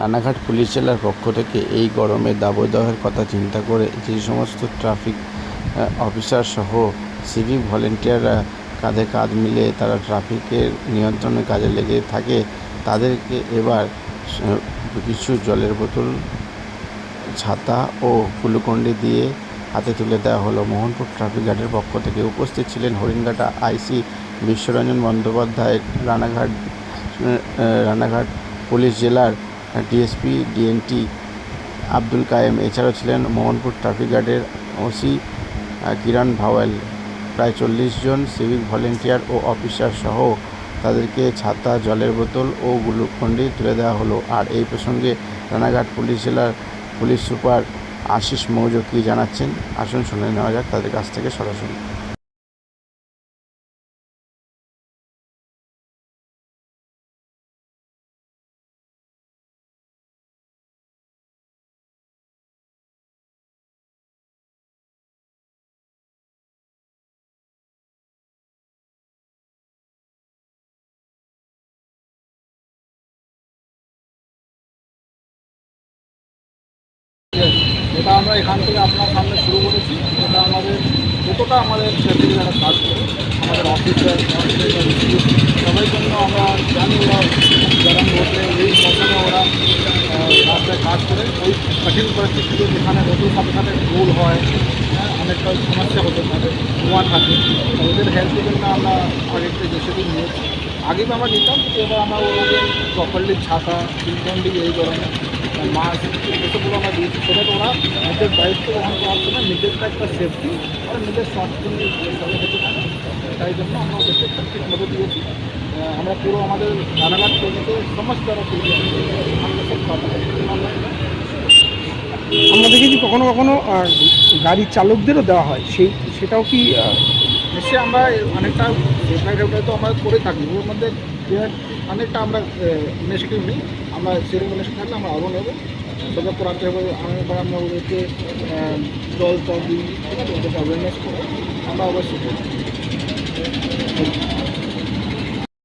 Ranaghat police জেলার পক্ষ থেকে এই গরমে দাবদাহের কথা চিন্তা করে যে সমস্ত ট্রাফিক অফিসার সহ সিভিক ভলেন্টিয়াররা কাঁধে কাঁধ মিলে তারা ট্রাফিকের নিয়ন্ত্রণের কাজে লেগে থাকে, তাদেরকে এবার কিছু জলের বোতল, ছাতা ও গ্লুকন্ডি দিয়ে হাতে তুলে দেওয়া হলো। মোহনপুর ট্রাফিক গার্ডের পক্ষ থেকে উপস্থিত ছিলেন হরিণঘাটা আইসি বিশ্বরঞ্জন বন্দ্যোপাধ্যায়, রানাঘাট রানাঘাট পুলিশ জেলার ডিএসপি ডিএনটি আব্দুল কায়েম, এছাড়াও ছিলেন মোহনপুর ট্রাফিক গার্ডের ওসি কিরণ ভাওয়েল। প্রায় চল্লিশ জন সিভিক ভলেন্টিয়ার ও অফিসার সহ তাদেরকে ছাতা, জলের বোতল ও গ্লুকন্ডি তুলে দেওয়া হলো। আর এই প্রসঙ্গে রানাঘাট পুলিশ জেলার পুলিশ সুপার আশিস মৌজ কী জানাচ্ছেন। আসুন শুনে নেওয়া যাক তাদের কাছ থেকে সরাসরি। এটা আমরা এখান থেকে আপনার সামনে শুরু করেছি এটা আমাদের যতটা আমাদের ট্রাফিক যারা কাজ করে আমাদের অফিসার সবাই জন্য আমরা জানি ওরা গরম রোডে এই মৌসুমে ওরা রাস্তায় কাজ করে ওই কঠিন পরিস্থিতিতে যেখানে নতুন সাথে সাথে ভুল হয় হ্যাঁ, অনেকটা সমস্যা হতে পারে ধোঁয়া থাকে। ওদের হেলথের জন্য আমরা আগে থেকে যেসবই নিয়েছি। আগে আমরা নিতাম এবার আমরা ওদের প্রপারলি ছাতা তিনকন্ডি এই গরমে মাস্ক এসবগুলো আমরা দিয়েছি সেটা ওরা নিজের দায়িত্ব গ্রহণ করার জন্য নিজেরটা একটা সেফটি আর নিজের স্বাস্থ্য নিয়ে তাই জন্য আমরা ওদেরকে ঠিক মতো দিয়েছি আমরা পুরো আমাদের রানাঘাট থেকে সমস্ত আমরা দেখেছি কখনো কখনো গাড়ির চালকদেরও দেওয়া হয়। সেই, সেটাও কি নিশ্চয়ই আমরা অনেকটা তো আমরা করে থাকি। ওর মধ্যে অনেকটা আমরা ইনিশিয়েটিভ নিই আমরা সেরকম ইনিশিয়েটিভ থাকলে আমরা আরও নেব সতর্ক রাখতে হবে অনেকবার আমরা ওদেরকে জল টল দিই ঠিক আছে, ওদেরকে অ্যাওয়ারনেস করে আমরা অবশ্যই।